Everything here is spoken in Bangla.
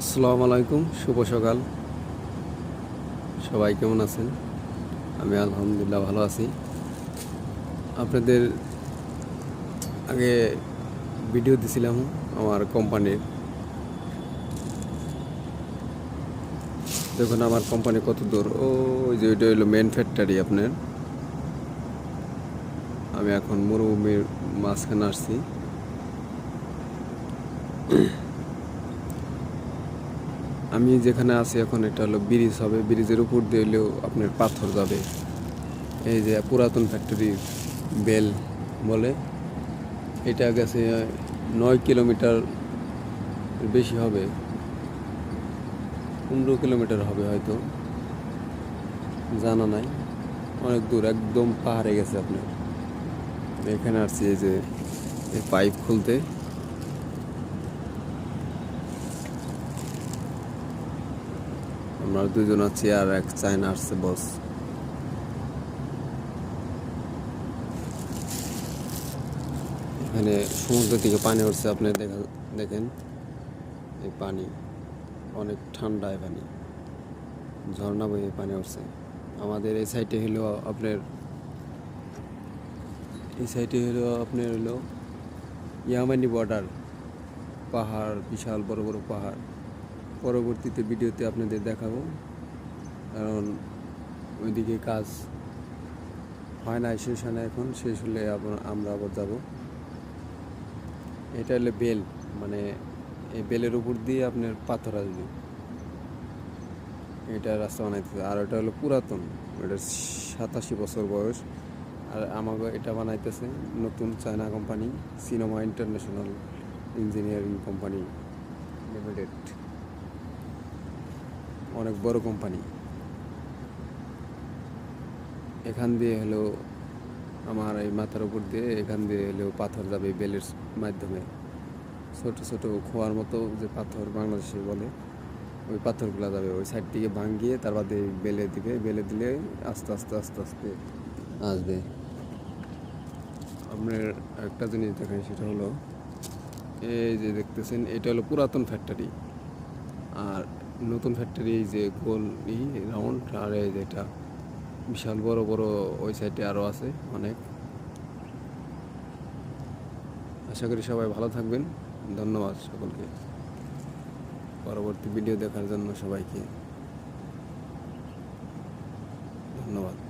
আসসালামু আলাইকুম, শুভ সকাল। সবাই কেমন আছেন? আমি আলহামদুলিল্লাহ ভালো আছি। আপনাদের আগে ভিডিও দিছিলাম আমার কোম্পানির। দেখুন, আমার কোম্পানি কত দূর। ও যে ওইটা হলো মেন ফ্যাক্টরি আপনার। আমি এখন মরুভূমির মাঝখানে আসছি। আমি যেখানে আছি এখন এটা হলো ব্রিজ হবে। ব্রিজের উপর দিয়ে হলেও আপনার পাথর যাবে। এই যে পুরাতন ফ্যাক্টরি বেল বলে, এটা গেছে নয় কিলোমিটার বেশি হবে। পনেরো কিলোমিটার হবে হয়তো। জানা নাই। অনেক দূর, একদম পাহাড়ে গেছে আপনার। এখানে আসছি এই যে পাইপ খুলতে। আমরা দুজন আছি আর এক চায়না আসছে, বস। এখানে সমুদ্র থেকে পানি উঠছে আপনি দেখা, দেখেন। এই পানি, অনেক ঠান্ডা এই পানি। ঝর্ণা বয়ে পানি উঠছে আমাদের এই সাইডে হলো আপনার, এই সাইডে হলো আপনার হলো ইয়ামানি বর্ডার। পাহাড়, বিশাল বড় বড় পাহাড়। পরবর্তীতে ভিডিওতে আপনাদের দেখাবো। কারণ ওইদিকে কাজ হয় না, শেষ হয় না এখন। শেষ হলে আমরা আবার যাব। এটা হলো বেল মানে এই বেলের উপর দিয়ে আপনার পাথর আসবে। এটা রাস্তা বানাইতেছে আর ওটা হলো পুরাতন এটা সাতাশি বছর বয়স। আর আমাকে এটা বানাইতেছে নতুন China company cinema international engineering company limited অনেক বড় কোম্পানি এখান দিয়ে হলো আমার এই মাথার উপর দিয়ে এখান দিয়ে হলো পাথর যাবে বেলের মাধ্যমে। ছোট ছোট খোয়ার মতো যে পাথর বাংলাদেশে বলে, ওই পাথরগুলো যাবে ওই সাইডটিকে ভাঙিয়ে তার বাদে বেলে দিবে, বেলে দিলে আস্তে আস্তে আস্তে আস্তে আসবে। আপনার একটা জিনিস দেখেন সেটা হলো এই যে দেখতেছেন, এটা হলো পুরাতন ফ্যাক্টরি আর নতুন ফ্যাক্টরি এই যে গোল এই রাউন্ড আর এই যে এটা বিশাল বড় বড় ওই সাইডে আরও আছে অনেক। আশা করি সবাই ভালো থাকবেন। ধন্যবাদ সকলকে। পরবর্তী ভিডিও দেখার জন্য সবাইকে ধন্যবাদ।